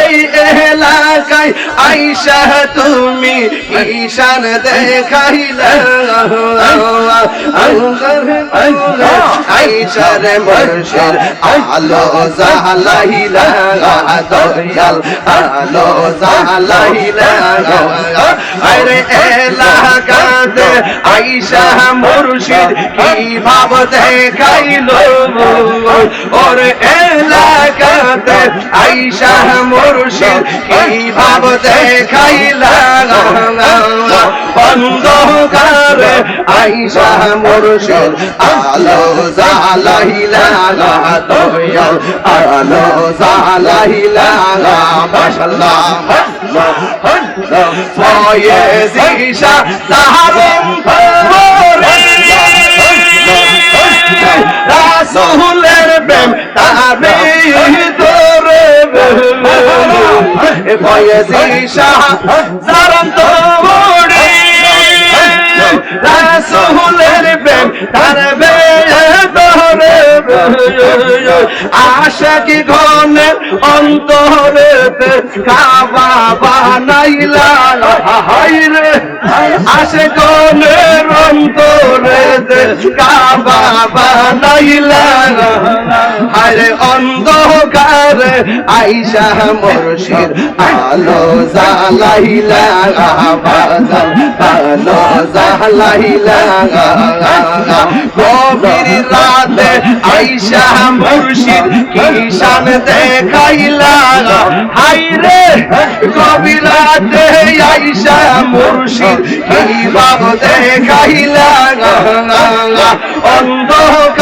এই এলাকায় আইসা তুমি ঈশান দেখাইলা। আইসা মুর্শিদ কি ভাব দেখাইলো? ওর এলাকাতে আইসা মুর্শিদ কি ভাব দেখাইলা অন্ধকারে আইসা মুর্শিদ, আলো জালাইলা দয়াল আলো জালাইলা মাশাআল্লাহ ফয়েজ ঈশা তাহারম ফয়েজ ঈশা তারম তোরে রাসূলের প্রেম তারে তোরে আশাকি ঘনে অন্তরেতে কাবা বানাইলা। হাইরে আশে অন্তরেতে কাবা বানাইলা। হায়রে অন্ধকারে আইসা মুর্শিদ, আলো জালাইলা আলো জালাইলা গভীর রাতে আইসা কিষান দেখাইলা গভীর রাতে আইসা মুর্শিদ, কি বাব দেখাইলা অন্ধকারে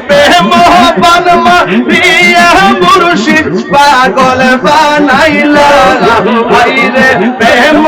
প্রেম বানমা রিয়া মুর্শিদ পাগল বানাইলা ভাইরে প্রেম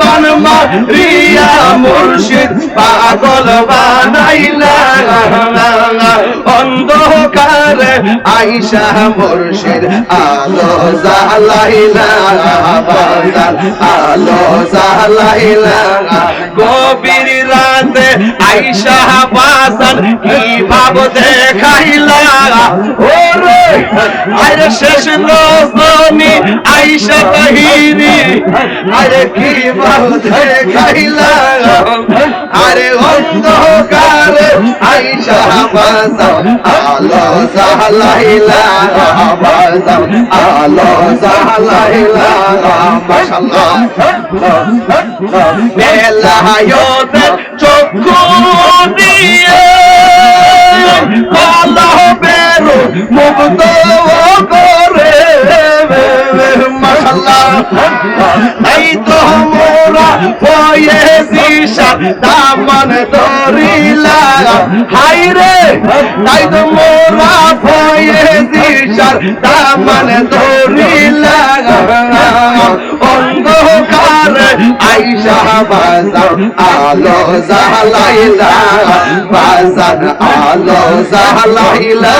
বানমা প্রিয়া মুর্শিদ পাগল বানাইলা অন্ধকারে আইসা মুর্শিদ, আলো জালাইলা আলো জালাইলা গভীর রাতে আইসা বাজার কি ভাব দেখাইলা? আরে শেষ রজনী আইসা বাহিনী, আরে কি ভাব দেখাইলা? আরে অন্ধকারে আইসা বাজার আলো জালাইলা বাজার আলো জালাইলা মাশাআল্লাহ বেলায়তের চক্ষু দিয়ে কালা বেরো মুগ্ধ করে মাশাআল্লাহ তাই তো মোরা পয়ে দিশা দামন ধরিলা। হাই রে, তাই তো মোরা পয়ে দিশার দামন ধরিলা। অন্ধকার আইসা বাজার আলো জালাইলা বাজার আলো জালাইলা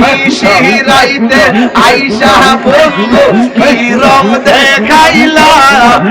মিশিরাইতে আইসা বলল কি রং দেখাইলা।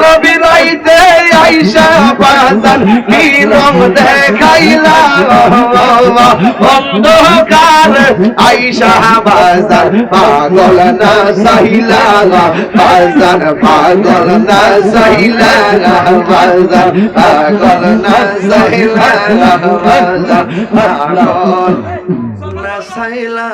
গভীর রাইতে আইসা বাজার কি রং দেখাইলা অন্ধকার আইসা বাজার পাগল না সাহিলা বাজার পাগল না সাহিলা বাজার পাগল না সাহিলা বাজার পাগল না সাহিলা